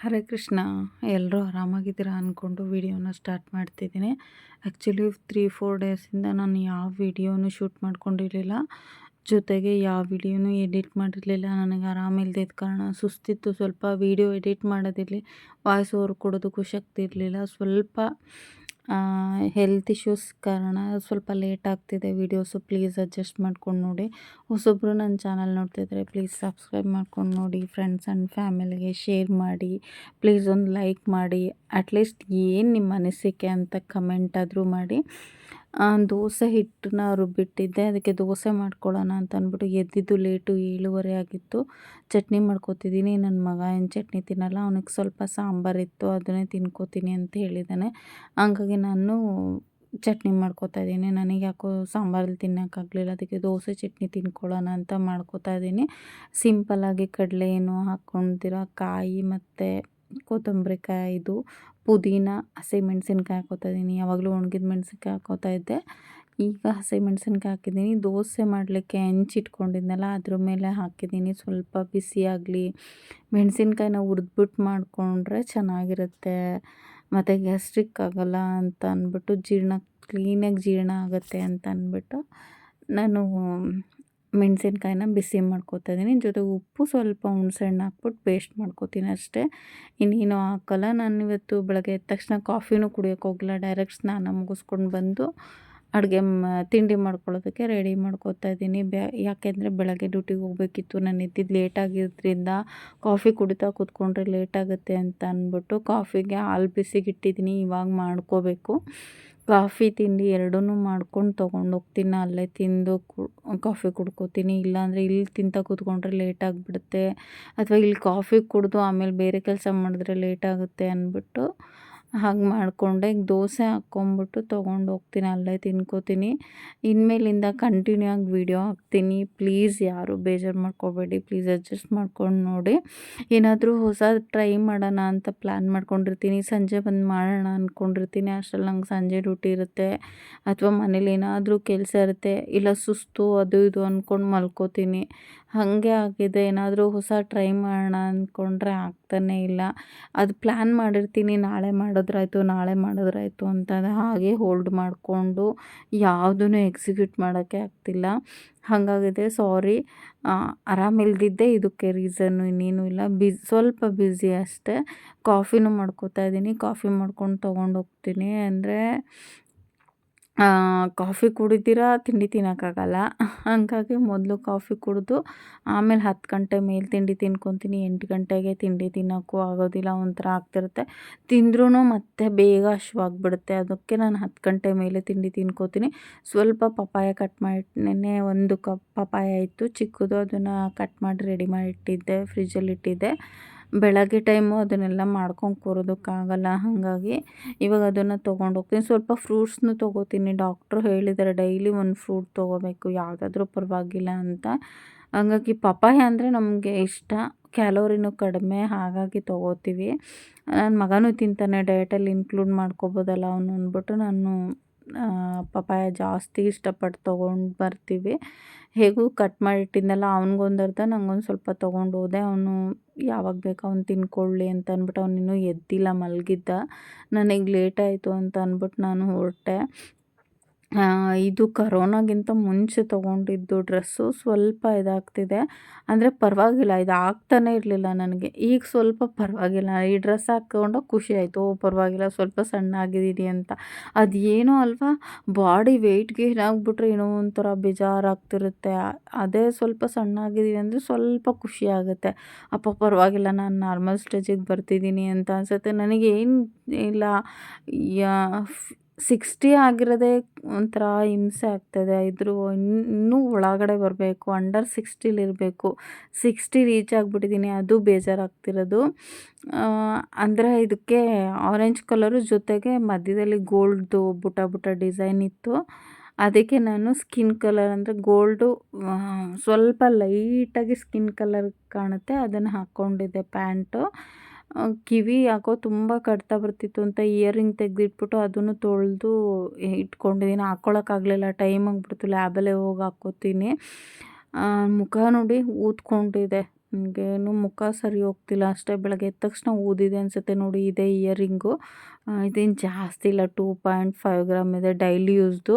ಹರೇ ಕೃಷ್ಣ ಎಲ್ಲರೂ ಆರಾಮಾಗಿದ್ದೀರಾ ಅಂದ್ಕೊಂಡು ವೀಡಿಯೋನ ಸ್ಟಾರ್ಟ್ ಮಾಡ್ತಿದ್ದೀನಿ. ಆ್ಯಕ್ಚುಲಿ ತ್ರೀ ಫೋರ್ ಡೇಸಿಂದ ನಾನು ಯಾವ ವೀಡಿಯೋನು ಶೂಟ್ ಮಾಡ್ಕೊಂಡಿರಲಿಲ್ಲ. ಜೊತೆಗೆ ಯಾವ ವೀಡಿಯೋನು ಎಡಿಟ್ ಮಾಡಿರಲಿಲ್ಲ, ನನಗೆ ಆರಾಮಿಲ್ದಿದ್ದ ಕಾರಣ ಸುಸ್ತಿತ್ತು. ಸ್ವಲ್ಪ ವೀಡಿಯೋ ಎಡಿಟ್ ಮಾಡೋದಿರಲಿ, ವಾಯ್ಸ್ ಓವರ್ ಕೊಡೋದಕ್ಕೂ ಶಕ್ತಿ ಇರಲಿಲ್ಲ. ಸ್ವಲ್ಪ ಹೆಲ್ತ್ ಇಶ್ಯೂಸ್ ಕಾರಣ ಸ್ವಲ್ಪ ಲೇಟ್ ಆಗ್ತಿದೆ ವೀಡಿಯೋಸು ಪ್ಲೀಸ್ ಅಡ್ಜಸ್ಟ್ ಮಾಡ್ಕೊಂಡು ನೋಡಿ. ಹೊಸೊಬ್ಬರು ನನ್ನ ಚಾನಲ್ ನೋಡ್ತಿದ್ರೆ ಪ್ಲೀಸ್ ಸಬ್ಸ್ಕ್ರೈಬ್ ಮಾಡ್ಕೊಂಡು ನೋಡಿ ಫ್ರೆಂಡ್ಸ್ ಆ್ಯಂಡ್ ಫ್ಯಾಮಿಲಿಗೆ ಶೇರ್ ಮಾಡಿ ಪ್ಲೀಸ್ ಒಂದು ಲೈಕ್ ಮಾಡಿ ಅಟ್ಲೀಸ್ಟ್ ಏನು ನಿಮ್ಮ ಅನಿಸಿಕೆ ಅಂತ ಕಮೆಂಟ್ ಆದರೂ ಮಾಡಿ. ದೋಸೆ ಹಿಟ್ಟನ್ನ ರುಬ್ಬಿಟ್ಟಿದ್ದೆ, ಅದಕ್ಕೆ ದೋಸೆ ಮಾಡ್ಕೊಳ್ಳೋಣ ಅಂತ ಅಂದ್ಬಿಟ್ಟು ಎದ್ದಿದ್ದು ಲೇಟು ಏಳುವರೆ ಆಗಿತ್ತು. ಚಟ್ನಿ ಮಾಡ್ಕೋತಿದ್ದೀನಿ ನನ್ನ ಮಗ ಏನು ಚಟ್ನಿ ತಿನ್ನಲ್ಲ, ಅವನಿಗೆ ಸ್ವಲ್ಪ ಸಾಂಬಾರಿತ್ತು ಅದನ್ನೇ ತಿನ್ಕೋತೀನಿ ಅಂತ ಹೇಳಿದ್ದಾನೆ ಹಂಗಾಗಿ ನಾನು ಚಟ್ನಿ ಮಾಡ್ಕೊತಾ ಇದ್ದೀನಿ. ನನಗೆ ಯಾಕೋ ಸಾಂಬಾರಲ್ಲಿ ತಿನ್ನೋಕ್ಕಾಗಲಿಲ್ಲ ಅದಕ್ಕೆ ದೋಸೆ ಚಟ್ನಿ ತಿನ್ಕೊಳ್ಳೋಣ ಅಂತ ಮಾಡ್ಕೊತಾ ಇದ್ದೀನಿ. ಸಿಂಪಲ್ಲಾಗಿ ಕಡಲೆ ಏನು ಹಾಕ್ಕೊಂಡಿರೋ ಕಾಯಿ ಮತ್ತು ಕೊತ್ತಂಬರಿ ಕಾಯಿ ಇದು ಹಸಿ ಮೆಣಸಿನ್ಕಾಯಿ ಹಾಕೋತಾ ಇದ್ದೀನಿ. ಯಾವಾಗಲೂ ಒಣಗಿದ ಮೆಣಸಿನ್ಕಾಯಿ ಹಾಕೋತಾ ಇದ್ದೆ. ಈಗ ಹಸಿಮೆಣ್ಸಿನ್ಕಾಯಿ ಹಾಕಿದ್ದೀನಿ. ದೋಸೆ ಮಾಡಲಿಕ್ಕೆ ಹೆಂಚಿಟ್ಕೊಂಡಿದ್ದೆನಲ್ಲ ಅದ್ರ ಮೇಲೆ ಹಾಕಿದ್ದೀನಿ. ಸ್ವಲ್ಪ ಬಿಸಿಯಾಗಲಿ ಮೆಣಸಿನ್ಕಾಯಿನ ಹುರಿದ್ಬಿಟ್ಟು ಮಾಡಿಕೊಂಡ್ರೆ ಚೆನ್ನಾಗಿರುತ್ತೆ. ಮತ್ತು ಗ್ಯಾಸ್ಟ್ರಿಕ್ ಆಗೋಲ್ಲ ಅಂತ ಅಂದ್ಬಿಟ್ಟು ಜೀರ್ಣ, ಕ್ಲೀನಾಗಿ ಜೀರ್ಣ ಆಗುತ್ತೆ ಅಂತ ಅಂದ್ಬಿಟ್ಟು ನಾನು ಮೆಣಸಿನ್ಕಾಯಿನ ಬಿಸಿ ಮಾಡ್ಕೊತಾ ಇದ್ದೀನಿ ಜೊತೆಗೆ ಉಪ್ಪು ಸ್ವಲ್ಪ ಹುಣ್ಸೆಹಣ್ಣು ಹಾಕ್ಬಿಟ್ಟು ಪೇಸ್ಟ್ ಮಾಡ್ಕೊತೀನಿ ಅಷ್ಟೇ. ಇನ್ನೇನು ಹಾಕಲ್ಲ. ನಾನು ಇವತ್ತು ಬೆಳಗ್ಗೆ ಎದ್ದ ತಕ್ಷಣ ಕಾಫಿನೂ ಕುಡಿಯೋಕೆ ಹೋಗಿಲ್ಲ ಡೈರೆಕ್ಟ್ ಸ್ನಾನ ಮುಗಿಸ್ಕೊಂಡು ಬಂದು ಅಡುಗೆ ತಿಂಡಿ ಮಾಡ್ಕೊಳ್ಳೋದಕ್ಕೆ ರೆಡಿ ಮಾಡ್ಕೊತಾ ಇದ್ದೀನಿ ಬ್ಯಾ, ಯಾಕೆಂದರೆ ಬೆಳಗ್ಗೆ ಡ್ಯೂಟಿಗೆ ಹೋಗಬೇಕಿತ್ತು. ನಾನು ಎದ್ದಿದ್ದು ಲೇಟ್ ಆಗಿದ್ದರಿಂದ ಕಾಫಿ ಕುಡಿತಾ ಕೂತ್ಕೊಂಡ್ರೆ ಲೇಟ್ ಆಗುತ್ತೆ ಅಂತ ಅಂದ್ಬಿಟ್ಟು ಕಾಫಿಗೆ ಹಾಲು ಬಿಸಿಗಿಟ್ಟಿದ್ದೀನಿ ಇವಾಗ ಮಾಡ್ಕೋಬೇಕು. ಕಾಫಿ ತಿಂಡಿ ಎರಡೂ ಮಾಡ್ಕೊಂಡು ತೊಗೊಂಡು ಹೋಗ್ತೀನಿ. ಅಲ್ಲೇ ತಿಂದು ಕಾಫಿ ಕುಡ್ಕೋತೀನಿ. ಇಲ್ಲಾಂದರೆ ಇಲ್ಲಿ ತಿಂತ ಕೂತ್ಕೊಂಡ್ರೆ ಲೇಟ್ ಆಗಿಬಿಡುತ್ತೆ. ಅಥವಾ ಇಲ್ಲಿ ಕಾಫಿ ಕುಡಿದು ಆಮೇಲೆ ಬೇರೆ ಕೆಲಸ ಮಾಡಿದ್ರೆ ಲೇಟ್ ಆಗುತ್ತೆ ಅಂದ್ಬಿಟ್ಟು ಹಾಗೆ ಮಾಡಿಕೊಂಡೆ. ಈಗ ದೋಸೆ ಹಾಕ್ಕೊಂಬಿಟ್ಟು ತೊಗೊಂಡು ಹೋಗ್ತೀನಿ. ಅಲ್ಲೇ ತಿನ್ಕೋತೀನಿ. ಇನ್ಮೇಲಿಂದ ಕಂಟಿನ್ಯೂ ಆಗಿ ವೀಡಿಯೋ ಹಾಕ್ತೀನಿ. ಪ್ಲೀಸ್ ಯಾರು ಬೇಜಾರು ಮಾಡ್ಕೋಬೇಡಿ. ಪ್ಲೀಸ್ ಅಡ್ಜಸ್ಟ್ ಮಾಡ್ಕೊಂಡು ನೋಡಿ. ಏನಾದರೂ ಹೊಸ ಟ್ರೈ ಮಾಡೋಣ ಅಂತ ಪ್ಲ್ಯಾನ್ ಮಾಡ್ಕೊಂಡಿರ್ತೀನಿ. ಸಂಜೆ ಬಂದು ಮಾಡೋಣ ಅಂದ್ಕೊಂಡಿರ್ತೀನಿ ಅಷ್ಟರಲ್ಲಿ ನಂಗೆ ಸಂಜೆ ಡ್ಯೂಟಿ ಇರುತ್ತೆ. ಅಥವಾ ಮನೇಲಿ ಏನಾದರೂ ಕೆಲಸ ಇರುತ್ತೆ. ಇಲ್ಲ ಸುಸ್ತು ಅದು ಇದು ಅಂದ್ಕೊಂಡು ಮಲ್ಕೋತೀನಿ. ಹಾಗೆ ಆಗಿದೆ, ಏನಾದರೂ ಹೊಸ ಟ್ರೈ ಮಾಡೋಣ ಅಂದ್ಕೊಂಡ್ರೆ ಆಗ್ತಾನೇ ಇಲ್ಲ. ಅದು ಪ್ಲ್ಯಾನ್ ಮಾಡಿರ್ತೀನಿ, ನಾಳೆ ಮಾಡಿದ್ರಾಯ್ತು ನಾಳೆ ಮಾಡಿದ್ರಾಯ್ತು ಅಂತ ಹಾಗೆ ಹೋಲ್ಡ್ ಮಾಡಿಕೊಂಡು ಯಾವುದೂ ಎಕ್ಸಿಕ್ಯೂಟ್ ಮಾಡೋಕ್ಕೆ ಆಗ್ತಿಲ್ಲ. ಹಾಗಾಗಿದೆ ಸಾರಿ ಆರಾಮಿಲ್ದಿದ್ದೆ ಇದಕ್ಕೆ ರೀಸನ್ನು ಇನ್ನೇನು ಇಲ್ಲ. ಬಿಸ್ ಸ್ವಲ್ಪ ಬ್ಯುಸಿ ಅಷ್ಟೇ. ಕಾಫಿನೂ ಮಾಡ್ಕೋತಾ ಇದ್ದೀನಿ, ಕಾಫಿ ಮಾಡ್ಕೊಂಡು ತೊಗೊಂಡು ಹೋಗ್ತೀನಿ ಅಂದರೆ ಕಾಫಿ ಕುಡಿದಿರ ತಿಂಡಿ ತಿನ್ನೋಕ್ಕಾಗಲ್ಲ. ಹಾಗಾಗಿ ಮೊದಲು ಕಾಫಿ ಕುಡಿದು ಆಮೇಲೆ ಹತ್ತು ಗಂಟೆ ಮೇಲೆ ತಿಂಡಿ ತಿನ್ಕೊತೀನಿ. ಎಂಟು ಗಂಟೆಗೆ ತಿಂಡಿ ತಿನ್ನೋಕ್ಕೂ ಆಗೋದಿಲ್ಲ. ಒಂಥರ ಆಗ್ತಿರುತ್ತೆ. ತಿಂದ್ರೂ ಮತ್ತೆ ಬೇಗ ಹಶ್ವಾಗಿಬಿಡುತ್ತೆ. ಅದಕ್ಕೆ ನಾನು ಹತ್ತು ಗಂಟೆ ಮೇಲೆ ತಿಂಡಿ ತಿನ್ಕೋತೀನಿ. ಸ್ವಲ್ಪ ಪಪಾಯ ಕಟ್ ಮಾಡಿ ನೆನ್ನೆ ಒಂದು ಕಪ್ ಪಪಾಯ ಇತ್ತು. ಚಿಕ್ಕದು ಅದನ್ನು ಕಟ್ ಮಾಡಿ ರೆಡಿ ಮಾಡಿ ಇಟ್ಟಿದ್ದೆ. ಫ್ರಿಜ್ಜಲ್ಲಿ ಇಟ್ಟಿದ್ದೆ. ಬೆಳಗ್ಗೆ ಟೈಮು ಅದನ್ನೆಲ್ಲ ಮಾಡ್ಕೊಂಡು ಕೂರೋದಕ್ಕಾಗಲ್ಲ, ಹಾಗಾಗಿ ಇವಾಗ ಅದನ್ನು ತೊಗೊಂಡು ಹೋಗ್ತೀನಿ ಸ್ವಲ್ಪ ಫ್ರೂಟ್ಸ್ನು ತೊಗೋತೀನಿ. ಡಾಕ್ಟ್ರು ಹೇಳಿದ್ದಾರೆ ಡೈಲಿ ಒಂದು ಫ್ರೂಟ್ ತೊಗೋಬೇಕು, ಯಾವುದಾದ್ರೂ ಪರವಾಗಿಲ್ಲ ಅಂತ. ಹಾಗಾಗಿ ಪಪ್ಪಾಯ ಅಂದರೆ ನಮಗೆ ಇಷ್ಟ. ಕ್ಯಾಲೋರಿನೂ ಕಡಿಮೆ, ಹಾಗಾಗಿ ತೊಗೋತೀವಿ. ನನ್ನ ಮಗನೂ ತಿಂತಾನೆ, ಡಯಟಲ್ಲಿ ಇನ್ಕ್ಲೂಡ್ ಮಾಡ್ಕೋಬೋದಲ್ಲ ಅವನು ಅಂದ್ಬಿಟ್ಟು ನಾನು ಪಪಾಯ ಜಾಸ್ತಿ ಇಷ್ಟಪಟ್ಟು ತೊಗೊಂಡು ಬರ್ತೀವಿ. ಹೇಗೂ ಕಟ್ ಮಾಡಿಟ್ಟಿದ್ನಲ್ಲ ಅವ್ನಿಗೊಂದು ಅರ್ಧ ನಂಗೊಂದು ಸ್ವಲ್ಪ ತೊಗೊಂಡು ಹೋದೆ. ಅವನು, ಯಾವಾಗ ಬೇಕು ಅವ್ನು ತಿನ್ಕೊಳ್ಳಿ ಅಂತ ಅಂದ್ಬಿಟ್ಟು ಅವನಿನ್ನೂ ಎದ್ದಿಲ್ಲ, ಮಲಗಿದ್ದ. ನನಗೆ ಲೇಟ್ ಆಯಿತು ಅಂತ ಅಂದ್ಬಿಟ್ಟು ನಾನು ಹೊರಟೆ. ಇದು ಕರೋನಾಗಿಂತ ಮುಂಚೆ ತೊಗೊಂಡಿದ್ದು ಡ್ರೆಸ್ಸು ಸ್ವಲ್ಪ ಇದಾಗ್ತಿದೆ. ಅಂದರೆ ಪರವಾಗಿಲ್ಲ, ಇದು ಆಗ್ತಾನೇ ಇರಲಿಲ್ಲ ನನಗೆ. ಈಗ ಸ್ವಲ್ಪ ಪರವಾಗಿಲ್ಲ. ಈ ಡ್ರೆಸ್ ಹಾಕ್ಕೊಂಡು ಖುಷಿ ಆಯಿತು. ಓ, ಪರವಾಗಿಲ್ಲ, ಸ್ವಲ್ಪ ಸಣ್ಣ ಆಗಿದ್ದೀನಿ ಅಂತ. ಅದೇನೋ ಅಲ್ವಾ? ಬಾಡಿ ವೆಯ್ಟ್ಗೆ ಏನಾಗ್ಬಿಟ್ರೆ ಏನೋ ಒಂಥರ ಬೇಜಾರಾಗ್ತಿರುತ್ತೆ. ಅದೇ ಸ್ವಲ್ಪ ಸಣ್ಣ ಆಗಿದ್ದೀವಿ ಅಂದರೆ ಸ್ವಲ್ಪ ಖುಷಿ ಆಗುತ್ತೆ. ಅಪ್ಪ, ಪರವಾಗಿಲ್ಲ, ನಾನು ನಾರ್ಮಲ್ ಸ್ಟೇಜಿಗೆ ಬರ್ತಿದ್ದೀನಿ ಅಂತ ಅನ್ಸುತ್ತೆ. ನನಗೇನು ಇಲ್ಲ ಯಾ ಸಿಕ್ಸ್ಟಿ ಆಗಿರೋದೇ ಒಂಥರ ಹಿಂಸೆ ಆಗ್ತದೆ. ಇದ್ರ ಇನ್ನೂ ಒಳಗಡೆ ಬರಬೇಕು ಅಂಡರ್ ಸಿಕ್ಸ್ಟಿಲಿರಬೇಕು ಸಿಕ್ಸ್ಟಿ ರೀಚ್ ಆಗಿಬಿಟ್ಟಿದ್ದೀನಿ ಅದು ಬೇಜಾರಾಗ್ತಿರೋದು. ಅಂದರೆ ಇದಕ್ಕೆ ಆರೆಂಜ್ ಕಲರು ಜೊತೆಗೆ ಮಧ್ಯದಲ್ಲಿ ಗೋಲ್ಡ್ದು ಬುಟ ಬುಟ ಡಿಸೈನ್ ಇತ್ತು. ಅದಕ್ಕೆ ನಾನು ಸ್ಕಿನ್ ಕಲರ್ ಅಂದರೆ ಗೋಲ್ಡು ಸ್ವಲ್ಪ ಲೈಟಾಗಿ ಸ್ಕಿನ್ ಕಲರ್ ಕಾಣುತ್ತೆ, ಅದನ್ನು ಹಾಕ್ಕೊಂಡಿದ್ದೆ ಪ್ಯಾಂಟು. ಕಿವಿ ಯಾಕೋ ತುಂಬ ಕಡ್ತಾ ಬರ್ತಿತ್ತು ಅಂತ ಇಯರಿಂಗ್ ತೆಗೆದಿಟ್ಬಿಟ್ಟು ಅದನ್ನು ತೊಳೆದು ಇಟ್ಕೊಂಡಿದ್ದೀನಿ ಹಾಕ್ಕೊಳಕ್ಕಾಗಲಿಲ್ಲ ಟೈಮ್ ಆಗಿಬಿಡ್ತು. ಲ್ಯಾಬಲ್ಲೇ ಹೋಗಿ ಹಾಕ್ಕೋತೀನಿ ಮುಖ ನೋಡಿ ಊದ್ಕೊಂಡಿದೆ. ನನಗೇನು ಮುಖ ಸರಿ ಹೋಗ್ತಿಲ್ಲ. ಅಷ್ಟೇ ಬೆಳಗ್ಗೆ ಎದ್ದ ತಕ್ಷಣ ಊದಿದೆ ಅನಿಸುತ್ತೆ ನೋಡಿ, ಇದೇ ಇಯರಿಂಗು. ಇದೇನು ಜಾಸ್ತಿ ಇಲ್ಲ. ಟೂ ಪಾಯಿಂಟ್ ಫೈವ್ ಗ್ರಾಮ್ ಇದೆ ಡೈಲಿ ಯೂಸ್ದು.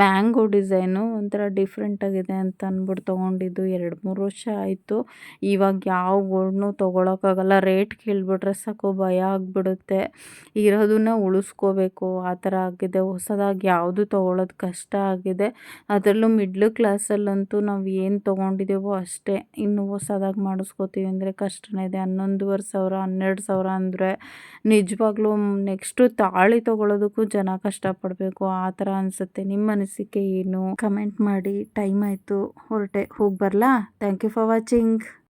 ಮ್ಯಾಂಗೋ ಡಿಸೈನು ಒಂಥರ ಡಿಫ್ರೆಂಟಾಗಿದೆ ಅಂತ ಅಂದ್ಬಿಟ್ಟು ತೊಗೊಂಡಿದ್ದು. ಎರಡು ಮೂರು ವರ್ಷ ಆಯಿತು. ಇವಾಗ ಯಾವ ಗೋಲ್ಡ್ನು ತೊಗೊಳಕ್ಕಾಗಲ್ಲ. ರೇಟ್ ಕೇಳಿಬಿಟ್ರೆ ಸಾಕು ಭಯ ಆಗಿಬಿಡುತ್ತೆ. ಇರೋದನ್ನ ಉಳಿಸ್ಕೋಬೇಕು. ಆ ಥರ ಆಗಿದೆ. ಹೊಸದಾಗಿ ಯಾವುದು ತೊಗೊಳೋದು ಕಷ್ಟ ಆಗಿದೆ. ಅದರಲ್ಲೂ ಮಿಡ್ಲ್ ಕ್ಲಾಸಲ್ಲಂತೂ ನಾವು ಏನು ತೊಗೊಂಡಿದ್ದೀವೋ ಅಷ್ಟೇ. ಇನ್ನು ಹೊಸದಾಗಿ ಮಾಡಿಸ್ಕೋತೀವಿ ಅಂದರೆ ಕಷ್ಟನೇ ಇದೆ. ಹನ್ನೊಂದುವರೆ ಸಾವಿರ, ಹನ್ನೆರಡು ಸಾವಿರ ಅಂದರೆ ನಿಜವಾಗ್ಲೂ ನೆಕ್ಸ್ಟು ತಾಳಿ ತೊಗೊಳೋದಕ್ಕೂ ಜನ ಕಷ್ಟಪಡಬೇಕು. ಆ ಥರ ಅನಿಸುತ್ತೆ. ನಿಮ್ಮ ಅನಿಸಿಕೆ ಏನು? ಕಮೆಂಟ್ ಮಾಡಿ. ಟೈಮ್ ಆಯಿತು. ಹೊರಟೆ. ಹೋಗಿ ಬರಲಾ? Thank you for watching.